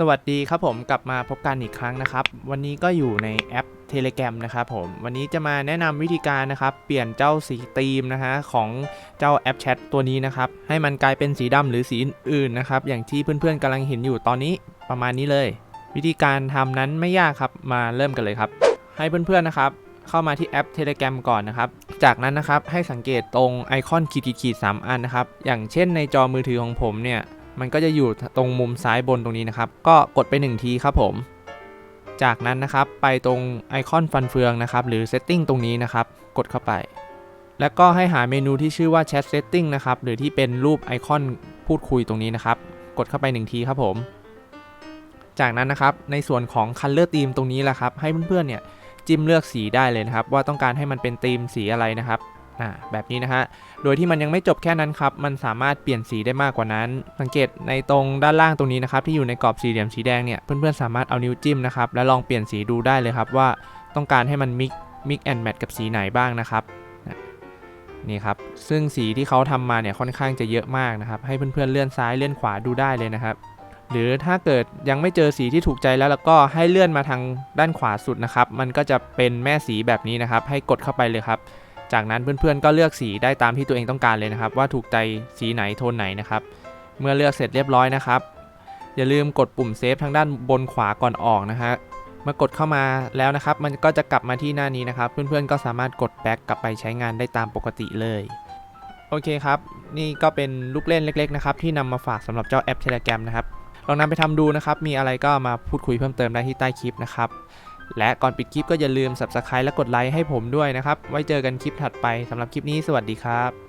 สวัสดีครับผมกลับมาพบกันอีกครั้งนะครับ วันนี้ก็อยู่ในแอป Telegram นะครับผมวันนี้จะมาแนะนำวิธีการนะครับ เปลี่ยนเจ้าสีธีมนะฮะของเจ้าแอปแชทตัวนี้นะครับ ให้มันกลายเป็นสีดำหรือสีอื่นๆนะครับ อย่างที่เพื่อนๆกำลังเห็นอยู่ตอนนี้ประมาณนี้เลย วิธีการทำนั้นไม่ยากครับมาเริ่มกันเลยครับ ให้เพื่อนๆนะครับ เข้ามาที่แอป Telegram ก่อนนะครับ จากนั้นนะครับให้สังเกตตรงไอคอนขีดๆสามอันนะครับอย่างเช่นในจอมือถือของผมเนี่ย มันก็จะอยู่ตรงมุมซ้ายบนตรงนี้นะครับ ก็กดไป 1 ทีครับผม จากนั้นนะครับไปตรงไอคอนฟันเฟืองนะครับ หรือ Setting ตรงนี้นะครับ กดเข้าไป แล้วก็ให้หาเมนูที่ชื่อว่า Chat Setting นะครับ หรือที่เป็นรูปไอคอนพูดคุยตรงนี้นะครับ กดเข้าไป 1 ทีครับผม จากนั้นนะครับในส่วนของ Color Theme ตรงนี้แหละครับ ให้เพื่อนๆเนี่ยจิ้มเลือกสีได้เลยนะครับ ว่าต้องการให้มันเป็นธีมสีอะไรนะครับ อ่าแบบนี้นะฮะ โดยที่มันยังไม่จบแค่นั้นครับ มันสามารถเปลี่ยนสีได้มากกว่านั้น สังเกตในตรงด้านล่างตรงนี้นะครับที่อยู่ในกรอบสี่เหลี่ยมสีแดงเนี่ยเพื่อนๆสามารถเอานิ้วจิ้มนะครับแล้วลองเปลี่ยนสีดูได้เลยครับว่าต้องการให้มันมิกมิกแอนด์แมทกับสีไหนบ้างนะครับนี่ครับ ซึ่งสีที่เขาทำมาเนี่ยค่อนข้างจะเยอะมากนะครับ ให้เพื่อนๆเลื่อนซ้ายเลื่อนขวาดูได้เลยนะครับ หรือถ้าเกิดยังไม่เจอสีที่ถูกใจแล้วแล้วก็ให้เลื่อนมาทางด้านขวาสุดนะครับ มันก็จะเป็นแม่สีแบบนี้นะครับ ให้กดเข้าไปเลยครับ จากนั้นเพื่อนๆก็เลือกสีได้ตามที่ตัวเองต้องการเลยนะครับ ว่าถูกใจสีไหนโทนไหนนะครับ เมื่อเลือกเสร็จเรียบร้อยนะครับ อย่าลืมกดปุ่มเซฟทางด้านบนขวาก่อนออกนะฮะเมื่อกดเข้ามาแล้วนะครับ มันก็จะกลับมาที่หน้านี้นะครับ เพื่อนๆก็สามารถกดแบ็กกลับไปใช้งานได้ตามปกติเลยโอเคครับ นี่ก็เป็นลูกเล่นเล็กๆนะครับที่นำมาฝากสำหรับเจ้าแอป Telegram นะครับ ลองนำไปทำดูนะครับ มีอะไรก็มาพูดคุยเพิ่มเติมได้ที่ใต้คลิปนะครับ และก่อนปิดคลิปก็อย่าลืม Subscribe และกดไลค์ให้ผมด้วยนะครับ ไว้เจอกันคลิปถัดไปสำหรับคลิปนี้สวัสดีครับ